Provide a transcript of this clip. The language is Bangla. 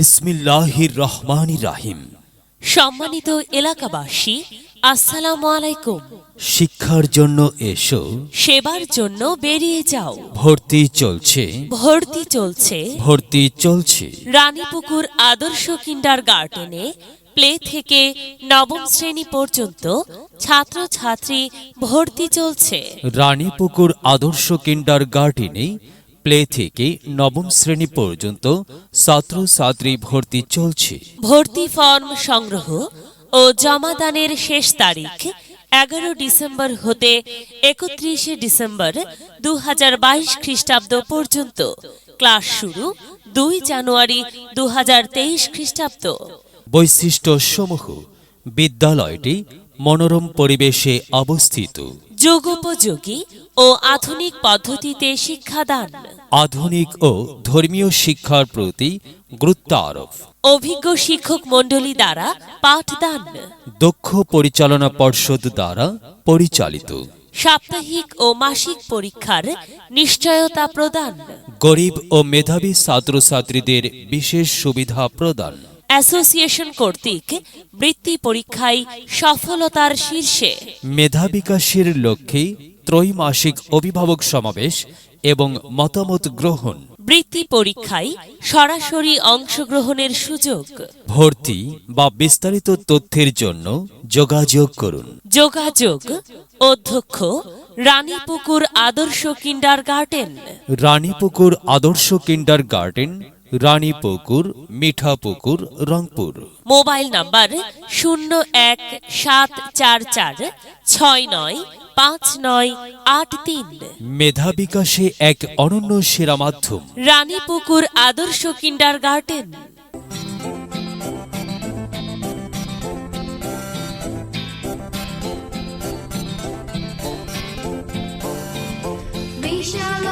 বিসমিল্লাহির রহমানির রাহিম সম্মানিত এলাকাবাসী আসসালামু আলাইকুম। শিক্ষার জন্য এসো। সেবার জন্য বেরিয়ে যাও। ভর্তি চলছে। ভর্তি চলছে। ভর্তি চলছে। রানীপুকুর আদর্শ কিন্ডার গার্ডেনে প্লে থেকে নবম শ্রেণি পর্যন্ত ছাত্রছাত্রী ভর্তি চলছে। রানীপুকুর আদর্শ কিন্ডার গার্ডেনে প্লে থেকে নবম শ্রেণি পর্যন্ত ছাত্রছাত্রী ভর্তি চলছে। ভর্তি ফর্ম সংগ্রহ ও জমাদানের শেষ তারিখ এগারো ডিসেম্বর হতে একত্রিশে ডিসেম্বর দু হাজার বাইশ খ্রিস্টাব্দ পর্যন্ত। ক্লাস শুরু দুই জানুয়ারি দু হাজার তেইশ খ্রিস্টাব্দ। বৈশিষ্ট্য সমূহ বিদ্যালয়টি মনোরম পরিবেশে অবস্থিত। যুগোপযোগী ও আধুনিক পদ্ধতিতে শিক্ষাদান। আধুনিক ও ধর্মীয় শিক্ষার প্রতি গুরুত্ব আরোপ। অভিজ্ঞ শিক্ষক মণ্ডলী দ্বারা পাঠদান। দক্ষ পরিচালনা পর্ষদ দ্বারা পরিচালিত। সাপ্তাহিক ও মাসিক পরীক্ষার নিশ্চয়তা প্রদান। গরিব ও মেধাবী ছাত্রছাত্রীদের বিশেষ সুবিধা প্রদান। অ্যাসোসিয়েশন কর্তৃক বৃত্তি পরীক্ষায় সফলতার শীর্ষে। মেধা বিকাশের লক্ষ্যে ত্রৈমাসিক অভিভাবক সমাবেশ এবং মতামত গ্রহণ। বৃত্তি পরীক্ষায় সরাসরি অংশগ্রহণের সুযোগ। ভর্তি বা বিস্তারিত তথ্যের জন্য যোগাযোগ করুন। যোগাযোগ অধ্যক্ষ রানীপুকুর আদর্শ kindergarten Ranipukur Adarsha kindergarten Ranipukur Mithapukur Rangpur. Mobile number শূন্য এক সাত চার চার ছয় নয় পাঁচ নয় আট তিন। মেধা বিকাশে এক অনন্য সেরা মাধ্যম। রানীপুকুর আদর্শ কিন্ডার গার্ডেন বিশাল